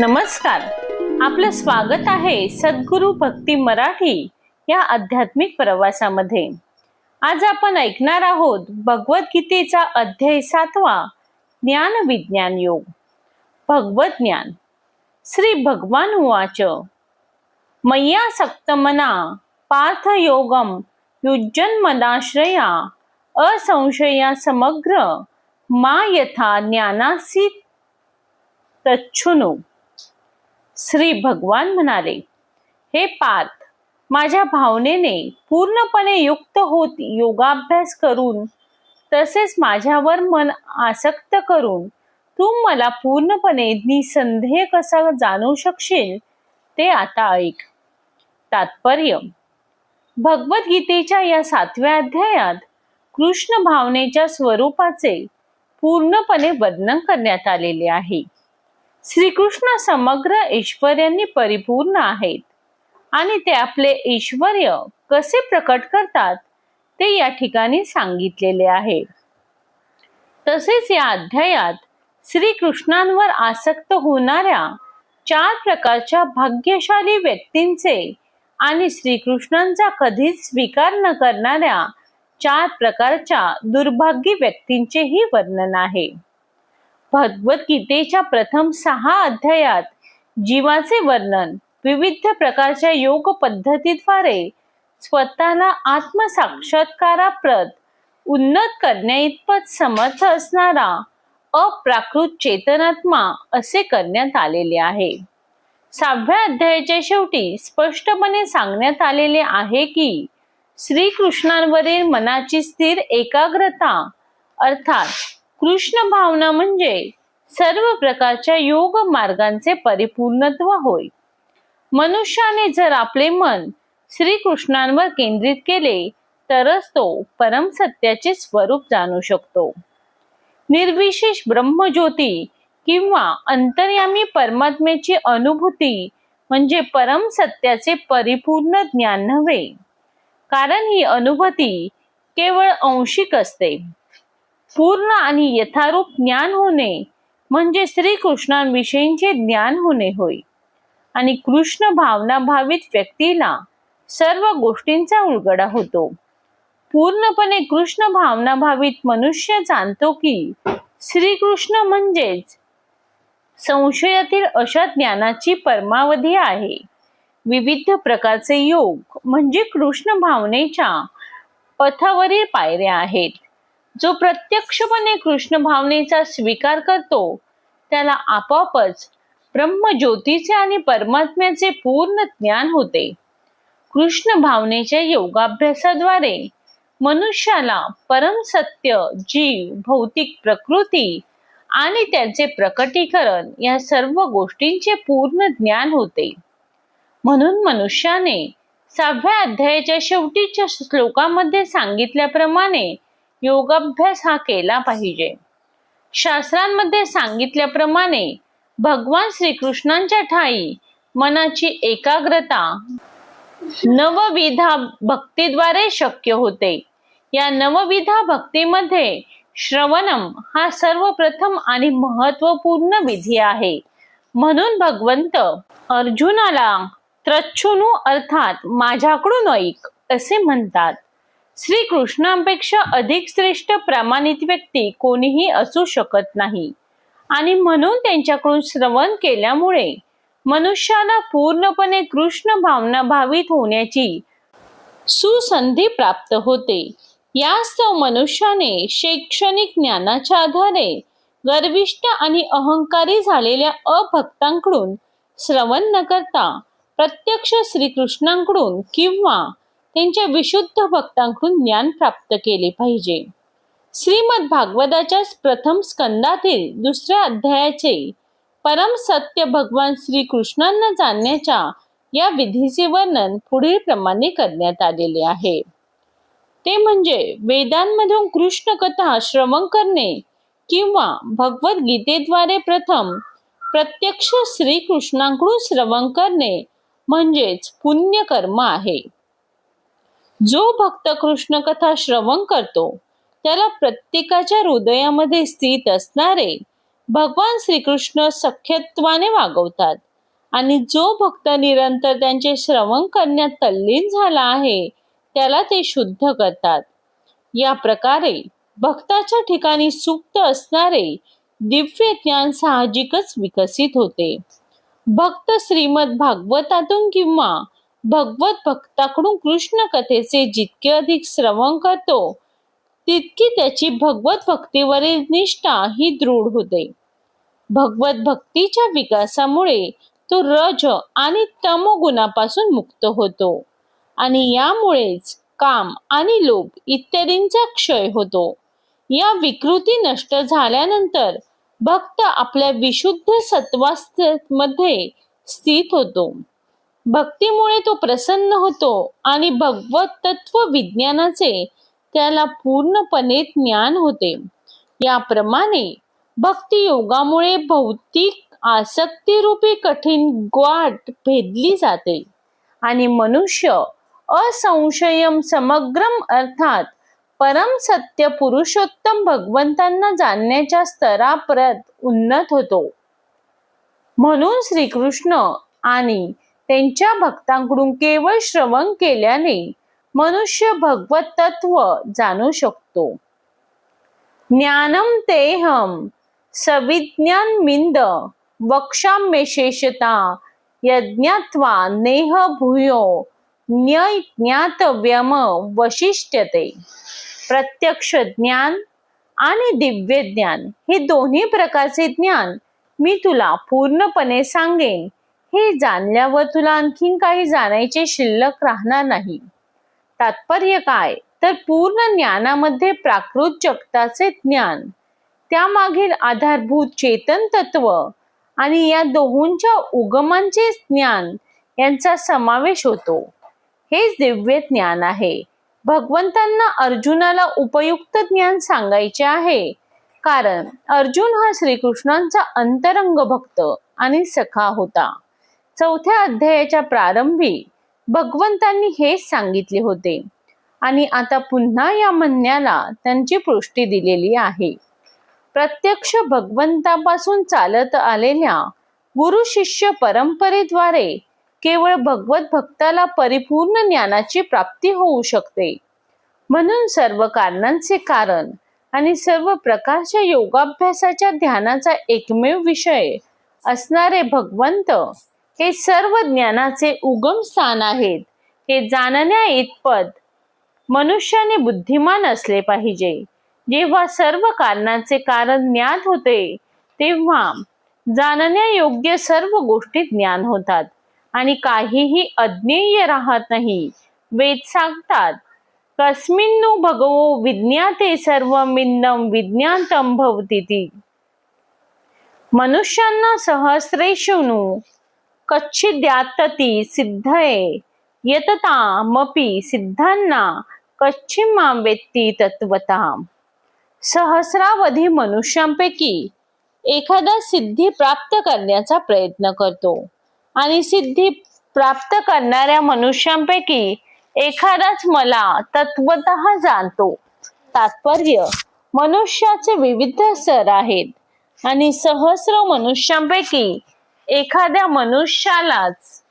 नमस्कार. आपलं स्वागत आहे सद्गुरू भक्ती मराठी या आध्यात्मिक प्रवासामध्ये. आज आपण ऐकणार आहोत भगवद्गीतेचा अध्याय सातवा ज्ञान विज्ञान योग. भगवत ज्ञान. श्री भगवान उवाच. मय्या सक्तमना पार्थ योगम युज्जन्मदाश्रया असंशया समग्र मा यथा ज्ञानासी तच्छुनु. श्री भगवान म्हणाले हे पार्थ माझ्या भावनेने पूर्णपणे युक्त होत योगाभ्यास करून तसेच माझ्यावर मन आसक्त करून तू मला पूर्णपणे निसंदेह कसा जाणू शकशील ते आता ऐक. तात्पर्य भगवद्गीतेच्या या सातव्या अध्यायात कृष्ण भावनेच्या स्वरूपाचे पूर्णपणे वर्णन करण्यात आलेले आहे. श्रीकृष्ण समग्र ऐश्वर्यांनी परिपूर्ण आहेत. आणि ते आपले ऐश्वर कसे प्रकट करतात ते या ठिकाणी सांगितलेले आहे. तसेच या अध्यायात श्रीकृष्णांवर आसक्त होणाऱ्या चार प्रकारच्या भाग्यशाली व्यक्तींचे आणि श्रीकृष्णांचा कधीच स्वीकार न करणाऱ्या चार प्रकारच्या दुर्भाग्य व्यक्तींचेही वर्णन आहे. भगवद्गीतेच्या प्रथम सहा अध्यायात जीवाचे वर्णन विविध प्रकारच्या योग पद्धतीद्वारे स्वतःला आत्मसाक्षात्काराप्रत उन्नत करण्याइतपत समर्थ असणारा अप्राकृत चेतनात्मा असे करण्यात आलेले आहे. सहाव्या अध्यायाच्या शेवटी स्पष्टपणे सांगण्यात आलेले आहे की श्रीकृष्णांवरील मनाची स्थिर एकाग्रता अर्थात कृष्ण भावना म्हणजे सर्व प्रकारच्या योग मार्गांचे परिपूर्णत्व होय. मनुष्याने जर आपले मन श्रीकृष्णांवर केंद्रित केले तरच तो परम सत्याचे स्वरूप जाणू शकतो. निर्विशेष ब्रह्मज्योती किंवा अंतर्यामी परमात्म्याची अनुभूती म्हणजे परम सत्याचे परिपूर्ण ज्ञान नव्हे. कारण ही अनुभूती केवळ अंशिक असते. पूर्ण आणि यथारूप ज्ञान होणे म्हणजे श्रीकृष्णांविषयींचे ज्ञान होणे होय. आणि कृष्ण भावना भावित व्यक्तीला सर्व गोष्टींचा उलगडा होतो. पूर्णपणे कृष्ण भावना भावित मनुष्य जाणतो की श्रीकृष्ण म्हणजेच संशयातील अशा ज्ञानाची परमावधी आहे. विविध प्रकारचे योग म्हणजे कृष्ण भावनेच्या पथावरील पायऱ्या आहेत. जो प्रत्यक्षपणे कृष्ण भावनेचा स्वीकार करतो त्याला आपोआपच ब्रह्मज्योतीचे आणि परमात्म्याचे पूर्ण ज्ञान होते. कृष्ण भावनेच्या योगाभ्यासाद्वारे मनुष्याला परम सत्य जीव भौतिक प्रकृती आणि त्यांचे प्रकटीकरण या सर्व गोष्टींचे पूर्ण ज्ञान होते. म्हणून मनुष्याने सहाव्या अध्यायाच्या शेवटीच्या श्लोकामध्ये सांगितल्याप्रमाणे योगाभ्यास हा केला पाहिजे. शास्त्रांमध्ये सांगितल्याप्रमाणे भगवान श्रीकृष्णांच्या ठाई मनाची एकाग्रता नवविधा भक्तीद्वारे शक्य होते. या नवविधा भक्तीमध्ये श्रवणम हा सर्वप्रथम आणि महत्त्वपूर्ण विधी आहे. म्हणून भगवंत अर्जुनाला त्रच्छुनू अर्थात माझ्याकडून ऐक असे म्हणतात. श्रीकृष्णांपेक्षा अधिक श्रेष्ठ प्रमाणित व्यक्ती कोणीही असू शकत नाही. आणि म्हणून त्यांच्याकडून श्रवण केल्यामुळे मनुष्याला पूर्णपणे कृष्ण भावना भावित होण्याची सुसंधी प्राप्त होते. यास्तव मनुष्याने शैक्षणिक ज्ञानाच्या आधारे गर्विष्ठ आणि अहंकारी झालेल्या अभक्तांकडून श्रवण न करता प्रत्यक्ष श्रीकृष्णांकडून किंवा त्यांच्या विशुद्ध भक्तांकडून ज्ञान प्राप्त केले पाहिजे. श्रीमद भागवताच्या प्रथम स्कंदातील दुसऱ्या अध्यायाचे परम सत्य भगवान श्रीकृष्णांना जाणण्याच्या या विधीचे वर्णन पुढील प्रमाणे करण्यात आलेले आहे. ते म्हणजे वेदांमधून कृष्ण कथा श्रवण करणे किंवा भगवद्गीतेद्वारे प्रथम प्रत्यक्ष श्रीकृष्णांकडून श्रवण करणे म्हणजेच पुण्यकर्म आहे. जो भक्त कृष्ण कथा श्रवण करतो त्याला प्रत्येकाच्या हृदयामध्ये स्थित असणारे भगवान श्रीकृष्ण सख्यत्वाने वागवतात. आणि जो भक्त निरंतर त्यांचे श्रवण करण्यात तल्लीन झाला आहे त्याला ते शुद्ध करतात. या प्रकारे भक्ताच्या ठिकाणी सुप्त असणारे दिव्य ज्ञान साहजिकच विकसित होते. भक्त श्रीमद भागवतातून किंवा भगवत भक्ताकडून कृष्ण कथेचे जितके अधिक श्रवण करतो तितकी त्याची भगवत भक्तीवरील निष्ठा ही दृढ होते. भगवत भक्तीच्या विकासामुळे तो रज आणि तम गुणापासून मुक्त होतो आणि यामुळेच काम आणि लोभ इत्यादींचा क्षय होतो. या विकृती नष्ट झाल्यानंतर भक्त आपल्या विशुद्ध सत्वास्मध्ये स्थित होतो. भक्तीमुळे तो प्रसन्न होतो आणि भगवत तत्व विज्ञानाचे त्याला पूर्णपणे ज्ञान होते. याप्रमाणे भक्ती योगामुळे भौतिक आसक्तीरूपी कठीण ग्वाट भेदली जाते आणि मनुष्य असंशयम समग्रम अर्थात परम सत्य पुरुषोत्तम भगवंतांना जाणण्याच्या स्तरापर्यंत उन्नत होतो. म्हणून श्रीकृष्ण आणि त्यांच्या भक्तांकडून केवळ श्रवण केल्याने मनुष्य भगवत तत्व जाणू शकतो. ज्ञानम तेहम सविज्ञान मिंद वक्षामेशेषता यज्ञात्वा नेह भूयो ज्ञातव्यम वशिष्ठते. प्रत्यक्ष ज्ञान आणि दिव्य ज्ञान हे दोन्ही प्रकारचे ज्ञान मी तुला पूर्णपणे सांगेन. हे जाणल्यावर तुला आणखीन काही जाणायचे शिल्लक राहणार नाही. तात्पर्य काय? तर पूर्ण ज्ञानामध्ये प्राकृत जगताचे ज्ञान. त्यामागील आधारभूत चेतन तत्व आणि या दोहोंच्या उगमांचे ज्ञान यांचा समावेश होतो. हेच दिव्य ज्ञान आहे. भगवंतांना अर्जुनाला उपयुक्त ज्ञान सांगायचे आहे. कारण अर्जुन हा श्रीकृष्णांचा अंतरंग भक्त आणि सखा होता. चौथ्या अध्यायाच्या प्रारंभी भगवंतांनी हेच सांगितले होते. आणि आता पुन्हा या म्हणण्याला त्यांची पुष्टी दिलेली आहे. प्रत्यक्ष भगवंतापासून चालत आलेल्या गुरु शिष्य परंपरेद्वारे केवळ भगवत भक्ताला परिपूर्ण ज्ञानाची प्राप्ती होऊ शकते. म्हणून सर्व कारणांचे कारण आणि सर्व प्रकारच्या योगाभ्यासाच्या ध्यानाचा एकमेव विषय असणारे भगवंत हे सर्व ज्ञानाचे उगम स्थान आहेत. हे जाणण्या इतपत मनुष्याने बुद्धिमान असले पाहिजे. जेव्हा सर्व कारणाचे कारण ज्ञात होते तेव्हा जाणण्यायोग्य सर्व गोष्टी ज्ञान होतात आणि काहीही अज्ञेय राहत नाही. वेद सांगतात कस्मिन्नु भगवो विज्ञाते सर्व मिन्नम विज्ञातम भवती मनुष्यांना सहस्रेषुनु कच्छिद्यातती सिद्धये. यततामपि सिद्धांना कच्छिमा वेत्ती तत्वता सहस्रावधी मनुष्यांपैकी एखादा सिद्धी प्राप्त करण्याचा प्रयत्न करतो. आणि सिद्धी प्राप्त करणाऱ्या मनुष्यांपैकी एखादाच मला तत्वत जाणतो. तात्पर्य मनुष्याचे विविध स्तर आहेत आणि सहस्र मनुष्यांपैकी एखाद्या मनुष्यालाच.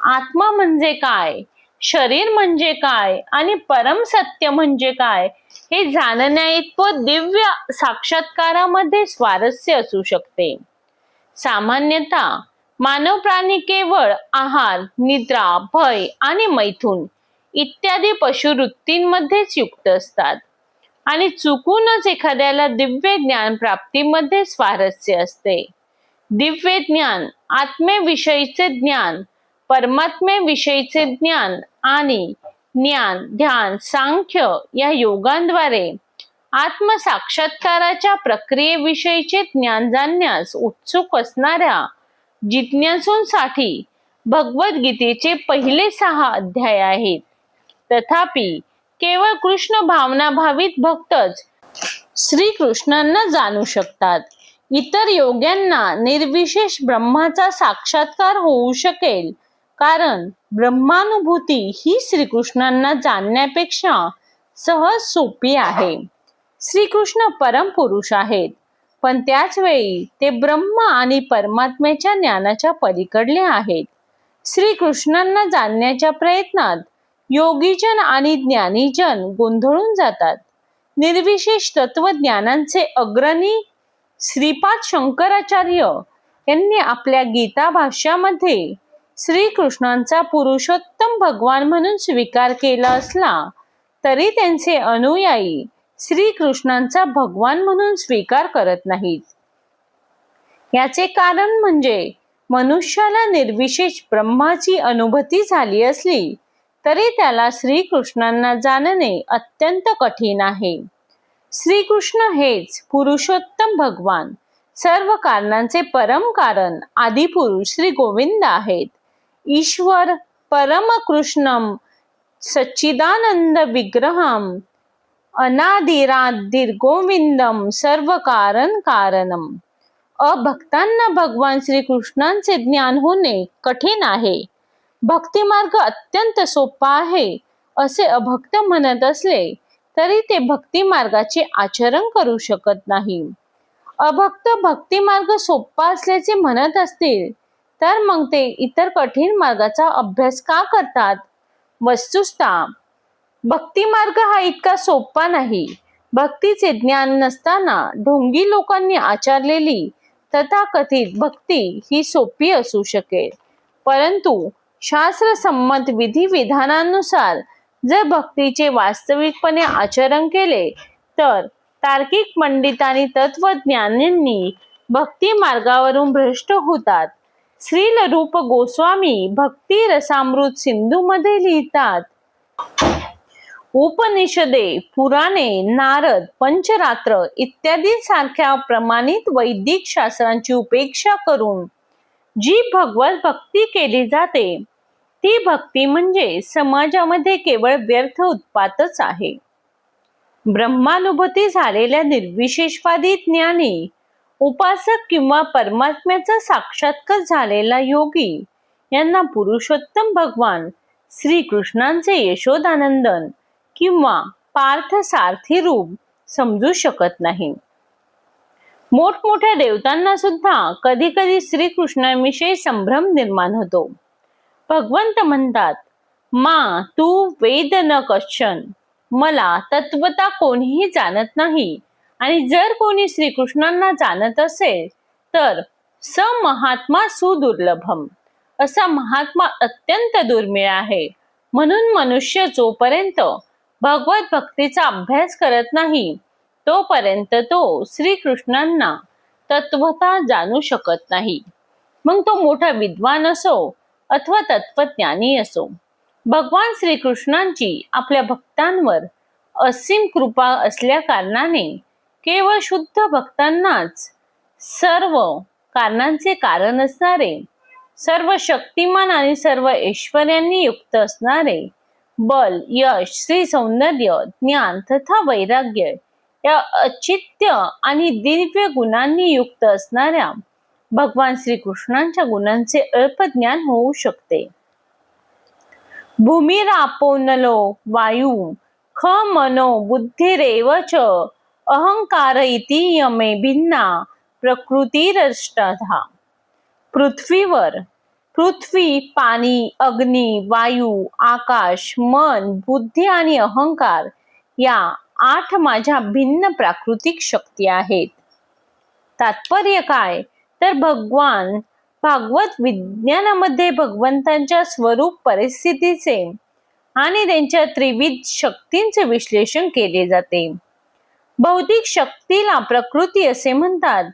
आत्मा म्हणजे काय? शरीर म्हणजे काय? आणि परम सत्य म्हणजे काय? हे जाणण्या इतपत दिव्य साक्षात्कारामध्ये स्वारस्य असू शकते. सामान्यतः मानव प्राणी केवळ आहार निद्रा भय आणि मैथून इत्यादी पशुवृत्तींमध्येच युक्त असतात. आणि चुकूनच एखाद्याला दिव्य ज्ञान प्राप्तीमध्ये स्वारस्य असते. दिव्य ज्ञान आत्मेविषयीचे ज्ञान परमात्मेविषयीचे ज्ञान आणि ज्ञान ध्यान सांख्य या योगांद्वारे आत्मसाक्षात्काराच्या प्रक्रियेविषयीचे ज्ञान जाणण्यास उत्सुक असणाऱ्या जिज्ञासूंसाठी भगवद्गीतेचे पहिले सहा अध्याय आहेत. तथापि केवळ कृष्ण भावनाभावित भक्तच श्रीकृष्णांना जाणू शकतात. इतर योग्यांना निर्विशेष ब्रह्माचा साक्षात्कार होऊ शकेल. कारण ब्रह्मानुभूती ही श्रीकृष्णांना जाणण्यापेक्षा सहज सोपी आहे. श्रीकृष्ण परमपुरुष आहेत. पण त्याच वेळी ते ब्रह्म आणि परमात्म्याच्या ज्ञानाच्या पलीकडले आहेत. श्रीकृष्णांना जाणण्याच्या प्रयत्नात योगीजन आणि ज्ञानीजन गोंधळून जातात. निर्विशेष तत्वज्ञानांचे अग्रणी श्रीपाद शंकराचार्य यांनी आपल्या गीता भाष्यामध्ये श्रीकृष्णांचा पुरुषोत्तम भगवान म्हणून स्वीकार केला असला तरी त्यांचे अनुयायी श्रीकृष्णांचा भगवान म्हणून स्वीकार करत नाहीत. याचे कारण म्हणजे मनुष्याला निर्विशेष ब्रह्माची अनुभूती झाली असली तरी त्याला श्रीकृष्णांना जाणणे अत्यंत कठीण आहे. श्रीकृष्ण हेच पुरुषोत्तम भगवान. सर्व कारणांचे परम कारण आदिपुरुष श्री गोविंद आहेत. ईश्वर परम कृष्णम सच्चिदानंद विग्रहम अनादिराधीर गोविंदम सर्व कारण कारणम. अभक्तांना भगवान श्रीकृष्णांचे ज्ञान होणे कठीण आहे. भक्तिमार्ग अत्यंत सोपा आहे असे अभक्त म्हणत असले तरी ते भक्ती मार्गाचे आचरण करू शकत नाही. अभक्त भक्ती मार्ग सोपा असल्याचे म्हणत असतील तर मग ते इतर कठीण मार्गाचा अभ्यास का करतात? वस्तुस्था भक्ती मार्ग हा इतका सोपा नाही. भक्तीचे ज्ञान नसताना ढोंगी लोकांनी आचारलेली तथाकथित भक्ती ही सोपी असू शकेल. परंतु शास्त्र संमत विधी विधानानुसार जर भक्तीचे वास्तविकपणे आचरण केले तर तार्किक पंडित आणि तत्वज्ञानींनी भक्ती मार्गावरून भ्रष्ट होतात. श्रील रूप गोस्वामी भक्ती रसामृत सिंधू मध्ये लिहितात. उपनिषदे पुराणे नारद पंचरात्र इत्यादी सारख्या प्रमाणित वैदिक शास्त्रांची उपेक्षा करून जी भगवत भक्ती केली जाते ती भक्ती म्हणजे समाजामध्ये केवळ व्यर्थ उत्पातच आहे. ब्रह्मानुभूती झालेल्या निर्विशेषवादी ज्ञानी उपासक किंवा परमात्म्याचा साक्षात्कार झालेला योगी यांना पुरुषोत्तम भगवान श्रीकृष्णांचे यशोदानंदन किंवा पार्थ सारथी रूप समजू शकत नाही. मोठमोठ्या देवतांना सुद्धा कधी कधी श्रीकृष्णाविषयी संभ्रम निर्माण होतो. भगवंत म्हणतात मा तू वेद न कश्चन. मला तत्वता कोणीही जाणत नाही. आणि जर कोणी श्रीकृष्णांना जाणत असेल तर स महात्मा सुदुर्लभम. असा महात्मा अत्यंत दुर्मिळ आहे. म्हणून मनुष्य जोपर्यंत भगवत भक्तीचा अभ्यास करत नाही तोपर्यंत तो श्रीकृष्णांना तत्वता जाणू शकत नाही. मग तो मोठा विद्वान असो अथवा तत्वज्ञानी असो. भगवान श्रीकृष्णांची आपल्या भक्तांवर असीम कृपा असल्या कारणाने केवळ शुद्ध भक्तांनाच सर्व कारणांचे कारण असणारे सर्व शक्तिमान आणि सर्व ऐश्वर्यांनी युक्त असणारे बल यश श्री सौंदर्य ज्ञान तथा वैराग्य या अचित्य आणि दिव्य गुणांनी युक्त असणाऱ्या भगवान श्रीकृष्णांच्या गुणांचे अल्पज्ञान होऊ शकते. भूमिरापोनलो वायू ख मनो बुद्धिरेव च अहंकार इति यमे भिन्ना प्रकृतीरष्टधा पृथ्वीवर पृथ्वी पाणी अग्नी वायू आकाश मन बुद्धी आणि अहंकार या आठ माझ्या भिन्न प्राकृतिक शक्ती आहेत. तात्पर्य काय? तर भगवान भागवत विज्ञानामध्ये भगवंतांच्या स्वरूप परिस्थितीचे आणि त्यांच्या त्रिविध शक्तींचे विश्लेषण केले जाते. भौतिक शक्तीला प्रकृती असे म्हणतात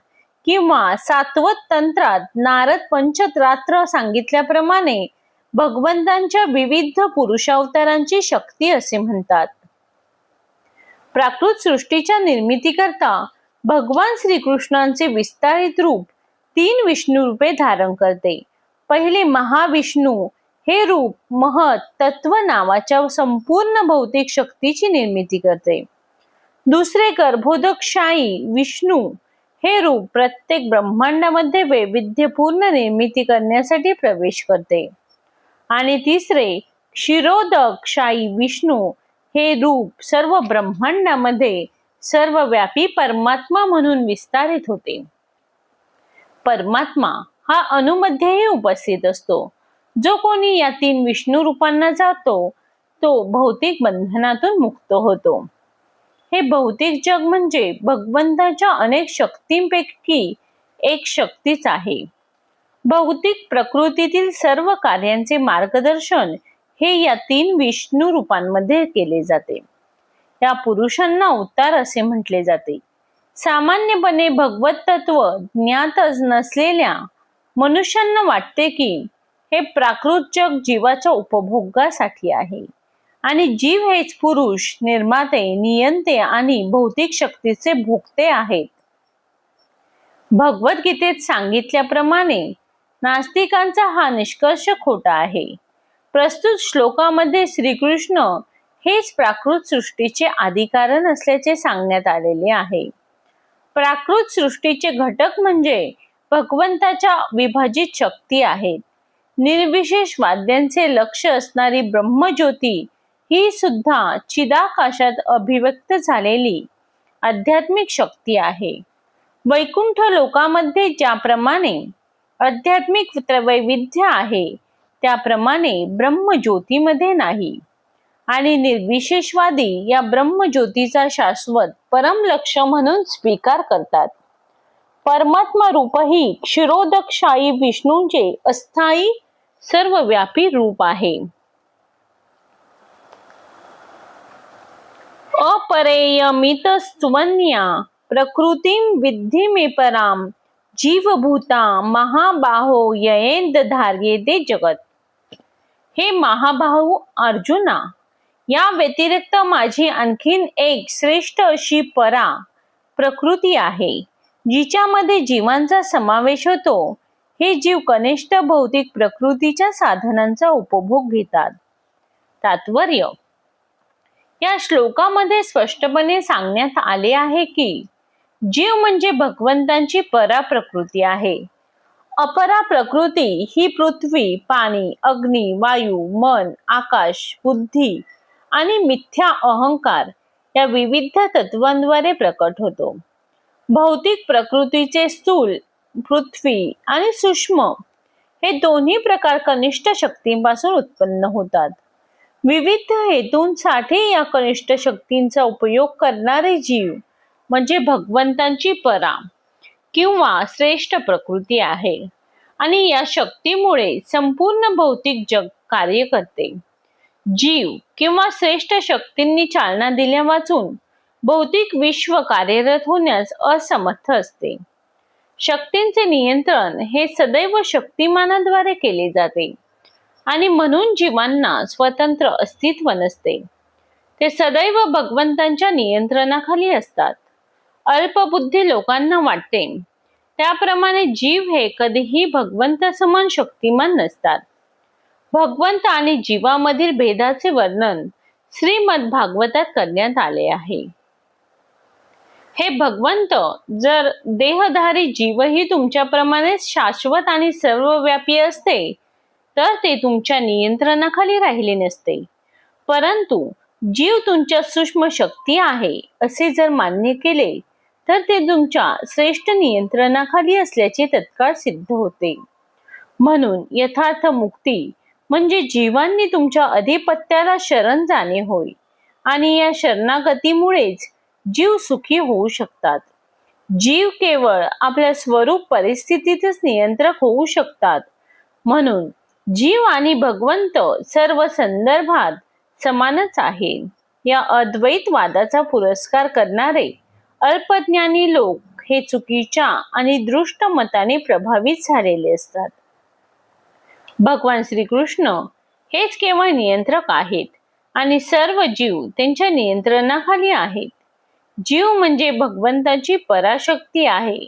किंवा सातवत तंत्रात नारद पंचत्रात्र सांगितल्याप्रमाणे भगवंतांच्या विविध पुरुषावतारांची शक्ती असे म्हणतात. प्राकृत सृष्टीच्या निर्मितीकरता भगवान श्रीकृष्णांचे विस्तारित रूप तीन विष्णू रूपे धारण करते. पहिले महाविष्णू हे रूप महत तत्व नावाच्या संपूर्ण भौतिक शक्तीची निर्मिती करते. दुसरे गर्भोदकशाही विष्णू हे रूप प्रत्येक ब्रह्मांडामध्ये वैविध्यपूर्ण निर्मिती करण्यासाठी प्रवेश करते. आणि तिसरे क्षिरोदक शाई विष्णू हे रूप सर्व ब्रह्मांडामध्ये सर्वव्यापी परमात्मा म्हणून विस्तारित होते. परमात्मा हा अणुमध्येही उपस्थित असतो. जो कोणी या तीन विष्णू रूपांना जातो तो भौतिक बंधनातून मुक्त होतो. हे भौतिक जग म्हणजे भगवंताच्या अनेक शक्तींपैकी एक शक्तीच आहे. भौतिक प्रकृतीतील सर्व कार्यांचे मार्गदर्शन हे या तीन विष्णू रूपांमध्ये केले जाते. या पुरुषांना उतार असे म्हटले जाते. सामान्यपणे भगवत तत्व ज्ञातच नसलेल्या मनुष्यांना वाटते की हे प्राकृत जग जीवाच्या उपभोगासाठी आहे. आणि जीव हेच पुरुष निर्माते नियंते आणि भौतिक शक्तीचे भोगते आहेत. भगवद्गीतेत सांगितल्याप्रमाणे नास्तिकांचा हा निष्कर्ष खोटा आहे. प्रस्तुत श्लोकामध्ये श्रीकृष्ण हेच प्राकृत सृष्टीचे आदिकारण असल्याचे सांगण्यात आलेले आहे. प्राकृत सृष्टीचे घटक म्हणजे भगवंताच्या विभाजित शक्ती आहेत. निर्विशेष वाद्यांचे लक्ष असणारी ब्रह्मज्योती ही सुद्धा चिदाकाशात अभिव्यक्त झालेली आध्यात्मिक शक्ती आहे. वैकुंठ लोकामध्ये ज्याप्रमाणे आध्यात्मिक वैविध्य आहे त्याप्रमाणे ब्रह्मज्योतीमध्ये नाही. आणि निर्विशेषवादी या ब्रह्मज्योतीचा शाश्वत परम लक्ष म्हणून स्वीकार करतात. परमात्मा रूप ही क्षीरोदकशाही विष्णूंचे अस्थायी सर्वव्यापी रूप आहे. अपरेयमित स्वन्या प्रकृतीम विद्धी मे पराम जीवभूता महाबाहो ययेंद धार्येते जगत. हे महाबाहू अर्जुना या व्यतिरिक्त माझी आणखीन एक श्रेष्ठ अशी परा प्रकृती आहे जिच्यामध्ये जीवांचा समावेश होतो. हे जीव कनिष्ठ भौतिक प्रकृतीच्या साधनांचा उपभोग घेतात. तात्पर्य या श्लोकामध्ये स्पष्टपणे सांगण्यात आले आहे की जीव म्हणजे भगवंतांची परा प्रकृती आहे. अपरा प्रकृती ही पृथ्वी पाणी अग्नी वायू मन आकाश बुद्धी आणि मिथ्या अहंकार या विविध तत्वांद्वारे प्रकट होतो. भौतिक प्रकृतीचे स्थूल पृथ्वी आणि सूक्ष्म हे दोन्ही प्रकार कनिष्ठ शक्तींपासून उत्पन्न होतात. विविध हेतूंसाठी या कनिष्ठ शक्तींचा उपयोग करणारे जीव म्हणजे भगवंतांची परा किंवा श्रेष्ठ प्रकृती आहे. आणि या शक्तीमुळे संपूर्ण भौतिक जग कार्य करते. जीव किंवा श्रेष्ठ शक्तींनी चालना दिल्या वाचून भौतिक विश्व कार्यरत होण्यास असमर्थ असते. शक्तींचे नियंत्रण हे सदैव शक्तिमानाद्वारे केले जाते आणि म्हणून जीवांना स्वतंत्र अस्तित्व नसते. ते सदैव भगवंतांच्या नियंत्रणाखाली असतात. अल्पबुद्धी लोकांना वाटते. त्याप्रमाणे जीव हे कधीही भगवंत समान शक्तिमान नसतात. भगवंत आणि जीवामधील भेदाचे वर्णन श्रीमद भागवतात करण्यात आले आहे. हे भगवंत जर देहधारी जीवही तुमच्याप्रमाणे शाश्वत आणि सर्वव्यापी असते तर ते तुमच्या नियंत्रणाखाली राहिले नसते. परंतु जीव तुमच्या सूक्ष्म शक्ती आहे असे जर मान्य केले तर ते तुमच्या श्रेष्ठ नियंत्रणाखाली असल्याचे तत्काळ सिद्ध होते. म्हणून यथार्थ मुक्ती म्हणजे जीवांनी तुमच्या अधिपत्याला शरण जाणे होय. आणि या शरणागतीमुळेच जीव सुखी होऊ शकतात. जीव केवळ आपल्या स्वरूप परिस्थितीतच नियंत्रक होऊ शकतात. म्हणून जीव आणि भगवंत सर्व संदर्भात समानच आहे. या अद्वैत वादाचा पुरस्कार करणारे अल्पज्ञानी लोक हे चुकीच्या आणि दृष्ट मताने प्रभावित झालेले असतात. भगवान श्रीकृष्ण हेच केवळ नियंत्रक आहेत आणि सर्व जीव त्यांच्या नियंत्रणाखाली आहेत. जीव म्हणजे भगवंताची पराशक्ती आहे.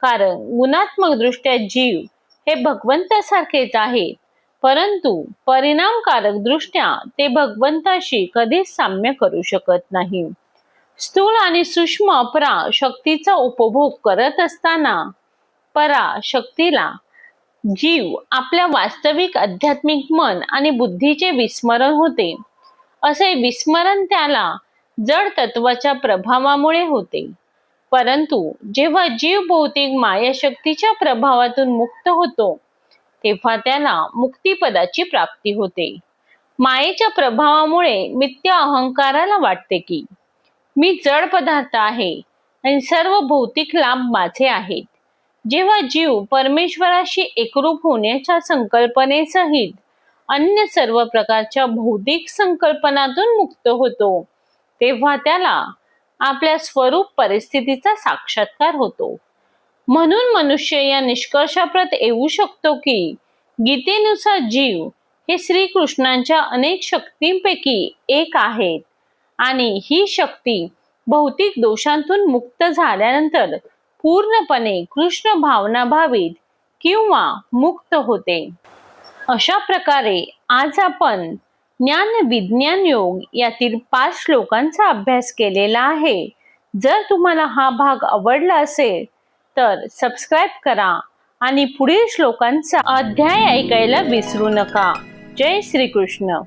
कारण गुणात्मक दृष्ट्या जीव हे भगवंतासारखेच आहेत. परंतु परिणामकारक दृष्ट्या ते भगवंताशी कधीच साम्य करू शकत नाही. स्थूल आणि सूक्ष्म अपरा शक्तीचा उपभोग करत असताना परा शक्तीला जीव आपल्या वास्तविक आध्यात्मिक मन आणि बुद्धीचे विस्मरण होते. असे विस्मरण त्याला जड तत्वाच्या प्रभावामुळे होते. परंतु जेव्हा जीव भौतिक मायाशक्तीच्या प्रभावातून मुक्त होतो तेव्हा त्याला मुक्तिपदाची प्राप्ती होते. मायेच्या प्रभावामुळे नित्य अहंकाराला वाटते की मी जड पदार्थ आहे आणि सर्व भौतिक लाभ माझे आहेत. जेव्हा जीव परमेश्वराशी एकरूप होण्याच्या संकल्पनेसहित अन्य सर्व प्रकारच्या भौतिक संकल्पनातून मुक्त होतो तेव्हा त्याला आपल्या स्वरूप परिस्थितीचा साक्षात्कार होतो. म्हणून मनुष्य या निष्कर्षाप्रत येऊ शकतो की गीतेनुसार जीव हे श्रीकृष्णांच्या अनेक शक्तींपैकी एक आहेत आणि ही शक्ती भौतिक दोषांतून मुक्त झाल्यानंतर पूर्णपणे कृष्ण भावना भावित किंवा मुक्त होते. अशा प्रकारे आज आपण ज्ञान विज्ञान योग यातील पाच श्लोकांचा अभ्यास केलेला आहे. जर तुम्हाला हा भाग आवडला असेल तर सबस्क्राईब करा आणि पुढील श्लोकांचा अध्याय ऐकायला विसरू नका. जय श्रीकृष्ण.